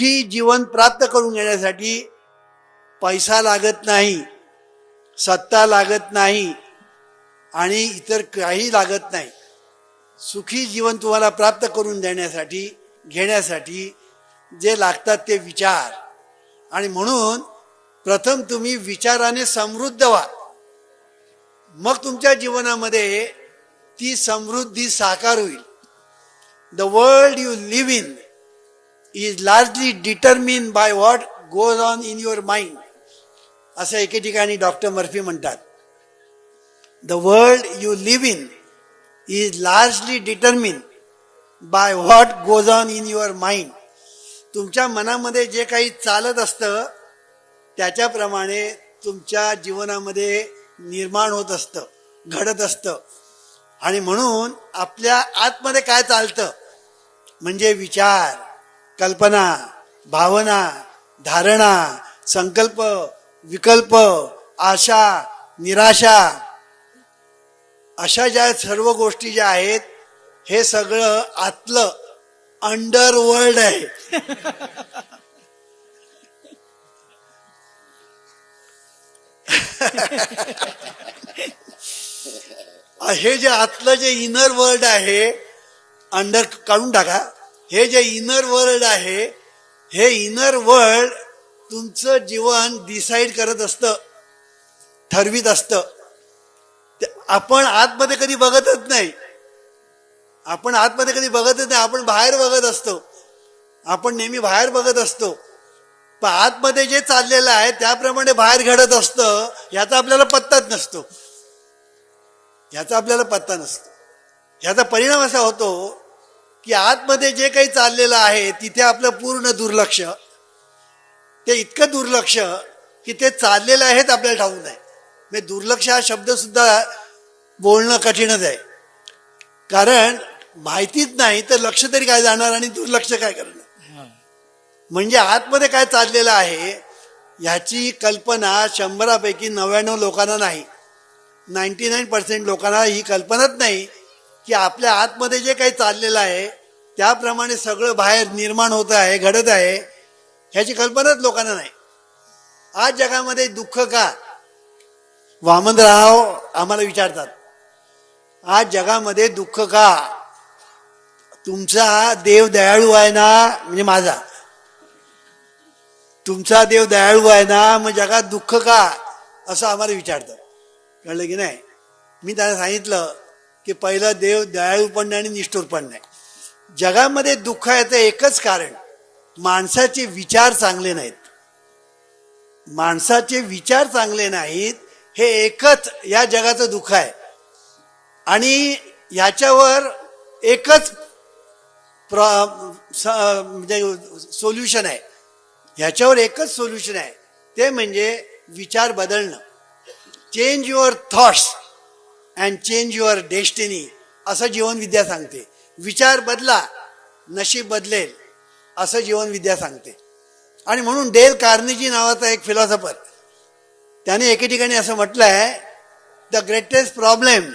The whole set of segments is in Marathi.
सुखी जीवन प्राप्त करून घेण्यासाठी पैसा लागत नाही सत्ता लागत नाही आणि इतर काही लागत नाही. सुखी जीवन तुम्हाला प्राप्त करून देण्यासाठी घेण्यासाठी जे लागतात ते विचार. आणि म्हणून प्रथम तुम्ही विचाराने समृद्ध व्हा. मग तुमच्या जीवनामध्ये ती समृद्धी साकार होईल. The world you live in is largely determine by what goes on in your mind असं एके ठिकाणी डॉक्टर मर्फी म्हणतात. The world you live in is largely determine by what goes on in your mind तुमच्या मनामध्ये जे काही चालत असतं त्याच्याप्रमाणे तुमच्या जीवनामध्ये निर्माण होत असतं घडत असतं. आणि म्हणून आपल्या आतमध्ये काय चालतं? म्हणजे विचार. कल्पना भावना धारणा संकल्प विकल्प आशा निराशा. अशा ज्या सर्व गोष्टी ज्या आहेत हे सगळं आतलं अंडर वर्ल्ड आहे. हे जे आतलं जे इनर वर्ल्ड आहे अंडर काढून टाका. हे जे इनर वर्ल्ड आहे हे इनर वर्ल्ड तुमचं जीवन डिसाईड करत असतं ठरवीत असतं. आपण आतमध्ये कधी बघतच नाही. आपण आतमध्ये कधी बघतच नाही आपण बाहेर बघत असतो. आपण नेहमी बाहेर बघत असतो. पण आतमध्ये जे चाललेलं आहे त्याप्रमाणे बाहेर घडत असतं याचा आपल्याला पत्ताच नसतो. याचा आपल्याला पत्ता नसतो. ह्याचा परिणाम असा होतो की आतमध्ये जे काही चाललेलं आहे तिथे आपलं पूर्ण दुर्लक्ष. ते इतकं दुर्लक्ष की ते चाललेलं आहेत आपल्याला ठाऊक नाही. म्हणजे दुर्लक्ष हा शब्द सुद्धा बोलणं कठीणच आहे. कारण माहितीच नाही तर लक्ष तरी काय जाणार आणि दुर्लक्ष काय करणार? म्हणजे आतमध्ये काय चाललेलं आहे ह्याची कल्पना शंभरापैकी नव्याण्णव लोकांना नाही. नाईन्टी नाईन पर्सेंट लोकांना ही कल्पनाच नाही की आपल्या आतमध्ये जे काही चाललेलं आहे त्याप्रमाणे सगळं बाहेर निर्माण होत आहे घडत आहे ह्याची कल्पनाच लोकांना नाही. आज जगामध्ये दुःख का? वामनराव आम्हाला विचारतात आज जगामध्ये दुःख का? तुमचा देव दयाळू आहे ना? म्हणजे माझा तुमचा देव दयाळू आहे ना? मग जगात दुःख का? असं आम्हाला विचारतं कळलं की नाही? मी त्यांना सांगितलं की पहिलं देव दयाळू पण नाही आणि निष्ठुर पण नाही. जगामध्ये दुःख याचं एकच कारण माणसाचे विचार चांगले नाहीत. माणसाचे विचार चांगले नाहीत हे एकच या जगाचं दुःख आहे. आणि याच्यावर एकच प्र स- म्हणजे सोल्युशन आहे. ह्याच्यावर एकच सोल्युशन आहे. ते म्हणजे विचार बदलणं. Change your thoughts. And change your destiny असं जीवनविद्या सांगते. विचार बदला नशीब बदलेल. असं जीवनविद्या सांगते. आणि म्हणून डेल कार्नेजी नावाचा एक फिलॉसॉफर त्याने एके ठिकाणी असं म्हटलं आहे the greatest problem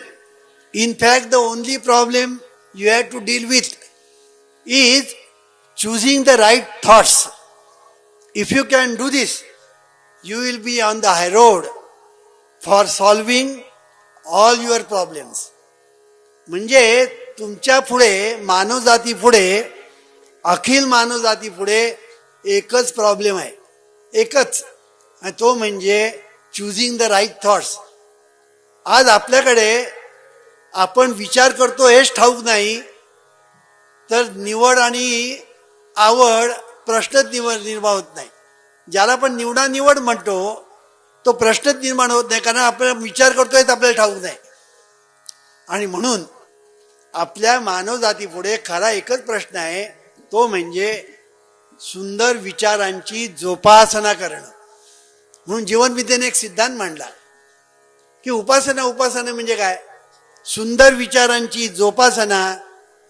in fact the only problem you have to deal with is choosing the right thoughts if you can do this you will be on the high road for solving all your problems म्हणजे तुमच्यापुढे मानवजाती पुढे अखिल मानवजाती पुढे एकच प्रॉब्लेम आहे. एकच. आणि तो म्हणजे चुझिंग द राईट थॉट्स आज आपल्याकडे आपण विचार करतो हेच ठाऊक नाही तर निवड आणि आवड प्रश्नच निवड निर्माण होत नाही. ज्याला आपण निवडा निवड म्हणतो तो प्रश्नच निर्माण होत नाही कारण आपल्याला विचार करतोय तर आपल्याला ठाऊक नाही. आणि म्हणून आपल्या मानवजातीपुढे खरा एकच प्रश्न आहे तो म्हणजे सुंदर विचारांची जोपासना करणं. म्हणून जीवनविद्येने एक सिद्धांत मांडला की उपासना उपासना म्हणजे काय? सुंदर विचारांची जोपासना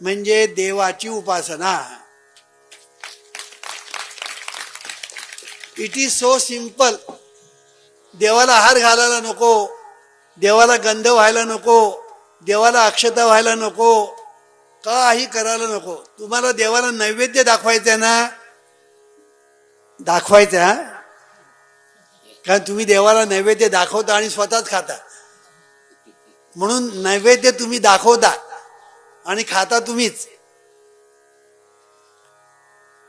म्हणजे देवाची उपासना. इट इज सो सिंपल देवाला हार घालायला नको देवाला गंध व्हायला नको देवाला अक्षता व्हायला नको काही करायला नको. तुम्हाला देवाला नैवेद्य दाखवायचं आहे ना दाखवायचं कारण तुम्ही देवाला नैवेद्य दाखवता आणि स्वतःच खाता. म्हणून नैवेद्य तुम्ही दाखवता आणि खाता तुम्हीच.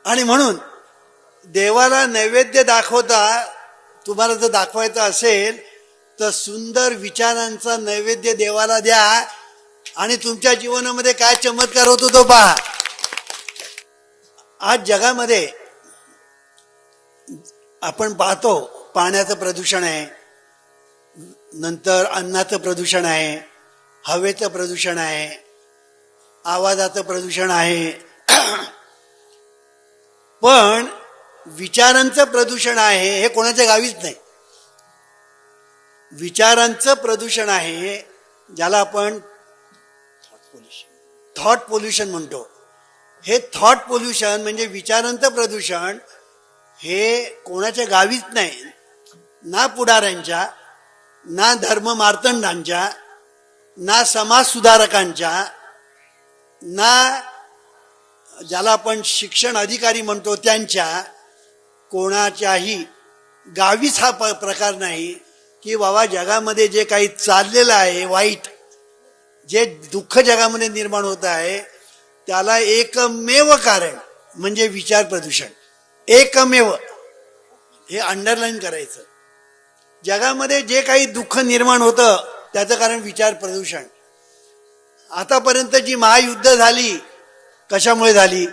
आणि म्हणून देवाला नैवेद्य दाखवता तुम्हाला जर दाखवायचं असेल तर सुंदर विचारांचा नैवेद्य देवाला द्या आणि तुमच्या जीवनामध्ये काय चमत्कार होतो तो पहा. आज जगामध्ये आपण पाहतो पाण्याचं प्रदूषण आहे नंतर अन्नाचं प्रदूषण आहे हवेचं प्रदूषण आहे आवाजाचं प्रदूषण आहे. पण विचारांचं प्रदूषण आहे हे कोणाच्या गावीच नाही. विचारांचं प्रदूषण आहे ज्याला आपण थॉट पोल्युशन म्हणतो. हे थॉट पोल्युशन म्हणजे विचारांचं प्रदूषण हे कोणाच्या गावीच नाही. ना पुढाऱ्यांच्या ना धर्म मार्तंडांच्या ना समाज सुधारकांच्या ना ज्याला आपण शिक्षण अधिकारी म्हणतो त्यांच्या कोणाच्याही गावीच हा प- प्रकार नाही की बाबा जगामध्ये जे काही चाललेलं आहे वाईट जे दुःख जगामध्ये निर्माण होत आहे त्याला एकमेव कारण म्हणजे विचार प्रदूषण. एकमेव. हे अंडरलाईन करायचं. जगामध्ये जे काही दुःख निर्माण होतं त्याचं कारण विचार प्रदूषण. आतापर्यंत जी महायुद्ध झाली कशामुळे झाली?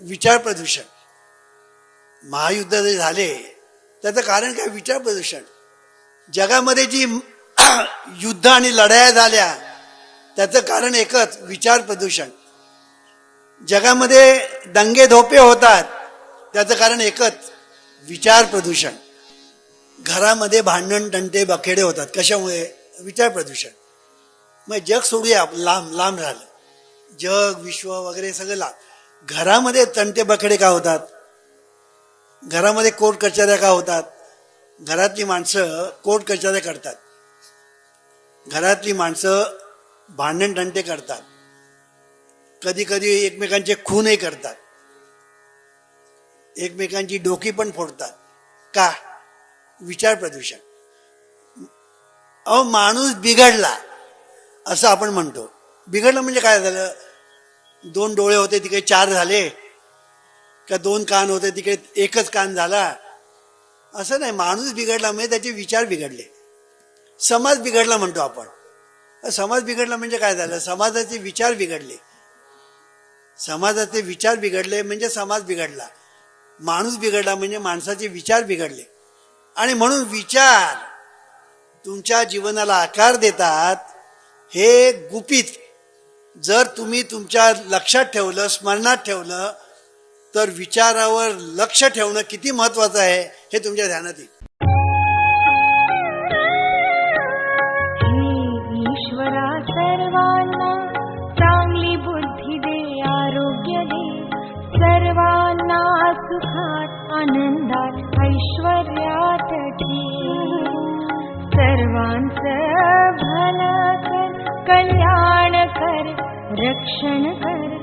विचार प्रदूषण. महायुद्ध जे झाले त्याचं कारण काय? विचार प्रदूषण. जगामध्ये जी युद्ध आणि लढाया झाल्या त्याचं कारण एकच विचार प्रदूषण. जगामध्ये दंगे धोपे होतात त्याचं कारण एकच विचार प्रदूषण. घरामध्ये भांडण तंटे बखेडे होतात. कशामुळे? विचार प्रदूषण. मग जग सोडूया लांब लांब राहिलं. जग विश्व वगैरे सगळं लांब. घरामध्ये तंटे बखेडे का होतात? घरामध्ये कोर्ट कचऱ्या का होतात? घरातली माणसं कोर्ट कचऱ्या करतात. घरातली माणसं भांडण तंटे करतात. कधी कधी एकमेकांचे खूनही करतात. एकमेकांची डोकी पण फोडतात. का? विचार प्रदूषण. अहो माणूस बिघडला असं आपण म्हणतो. बिघडलं म्हणजे काय झालं? दोन डोळे होते तिकडे चार झाले. का दोन कान होते तिकडे एकच कान झाला. असं नाही माणूस बिघडला म्हणजे त्याचे विचार बिघडले. समाज बिघडला म्हणतो आपण. समाज बिघडला म्हणजे काय झालं? समाजाचे विचार बिघडले. समाजाचे विचार बिघडले म्हणजे समाज बिघडला. माणूस बिघडला म्हणजे माणसाचे विचार बिघडले. आणि म्हणून विचार तुमच्या जीवनाला आकार देतात हे गुपित. जर तुम्ही तुमच्या लक्षात ठेवलं स्मरणात ठेवलं तर विचारावर लक्ष ठेवणं किती महत्त्वाचं आहे हे तुमच्या ध्यानात येईल. ईश्वरा सर्वांना चांगली बुद्धी दे आरोग्य दे. सर्वांना सुखात आनंदात ऐश्वर्यात ठेव सर्वांचं भलं कर कल्याण कर रक्षण कर.